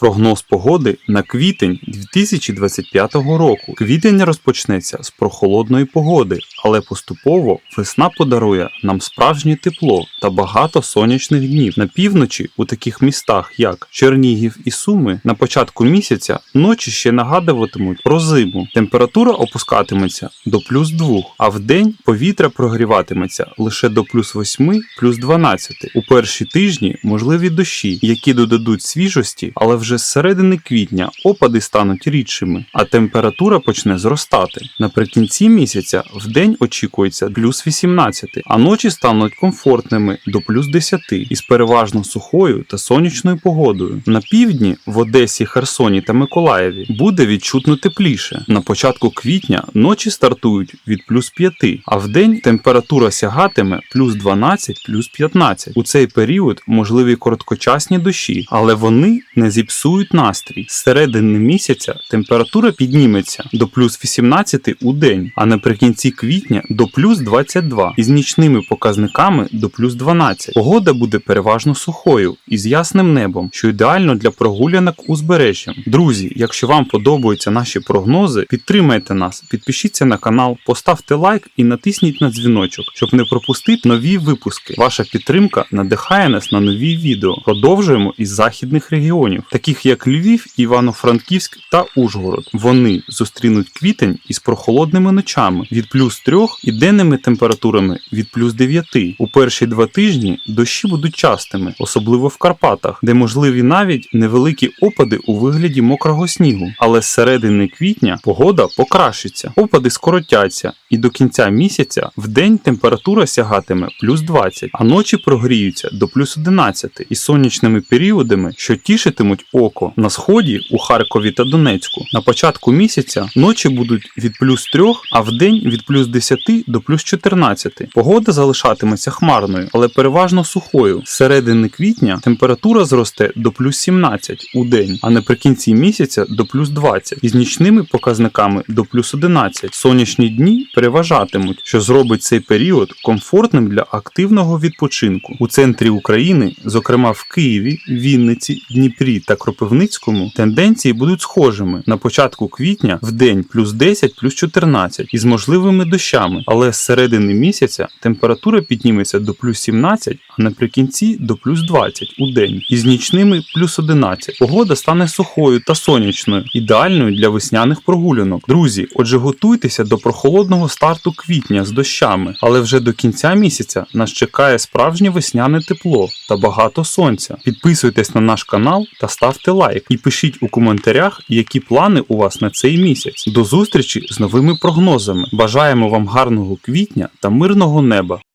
Прогноз погоди на квітень 2025 року. Квітень розпочнеться з прохолодної погоди, але поступово весна подарує нам справжнє тепло та багато сонячних днів. На півночі у таких містах, як Чернігів і Суми, на початку місяця ночі ще нагадуватимуть про зиму. Температура опускатиметься до плюс 2, а вдень повітря прогріватиметься лише до плюс 8, плюс 12. У перші тижні можливі дощі, які додадуть свіжості, але вже з середини квітня опади стануть рідшими, а температура почне зростати. Наприкінці місяця вдень очікується плюс 18, а ночі стануть комфортними до плюс 10 із переважно сухою та сонячною погодою. На півдні в Одесі, Херсоні та Миколаєві буде відчутно тепліше. На початку квітня ночі стартують від плюс 5, а вдень температура сягатиме плюс 12, плюс 15. У цей період можливі короткочасні дощі, але вони не зіпсують настрій. З середини місяця температура підніметься до плюс 18 у день, а наприкінці квітня до плюс 22 із нічними показниками до плюс 12. Погода буде переважно сухою і з ясним небом, що ідеально для прогулянок узбережжям. Друзі, якщо вам подобаються наші прогнози, підтримайте нас, підпишіться на канал, поставте лайк і натисніть на дзвіночок, щоб не пропустити нові випуски. Ваша підтримка надихає нас на нові відео. Продовжуємо із західних регіонів, таких як Львів, Івано-Франківськ та Ужгород. Вони зустрінуть квітень із прохолодними ночами від плюс 3 і денними температурами від плюс 9. У перші два тижні дощі будуть частими, особливо в Карпатах, де можливі навіть невеликі опади у вигляді мокрого снігу. Але з середини квітня погода покращиться, опади скоротяться, і до кінця місяця в день температура сягатиме плюс 20, а ночі прогріються до плюс 11 із сонячними періодами, що тішитимуть око на сході у Харкові та Донецьку. На початку місяця ночі будуть від плюс 3, а в день від плюс 10 до плюс 14. Погода залишатиметься хмарною, але переважно сухою. З середини квітня температура зросте до плюс 17 у день, а наприкінці місяця до плюс 20 із нічними показниками до плюс 11. Сонячні дні переважатимуть, що зробить цей період комфортним для активного відпочинку. У центрі України, зокрема в Києві, Вінниці, Дніпрі та Кропивницькому, тенденції будуть схожими. На початку квітня в день плюс 10, плюс 14 із можливими дощами, але з середини місяця температура підніметься до плюс 17, а наприкінці до плюс 20 у день із нічними плюс 11. Погода стане сухою та сонячною, ідеальною для весняних прогулянок. Друзі, отже, готуйтеся до прохолодного старту квітня з дощами, але вже до кінця місяця нас чекає справжнє весняне тепло та багато сонця. Підписуйтесь на наш канал та ставте лайк і пишіть у коментарях, які плани у вас на цей місяць. До зустрічі з новими прогнозами. Бажаємо вам гарного квітня та мирного неба.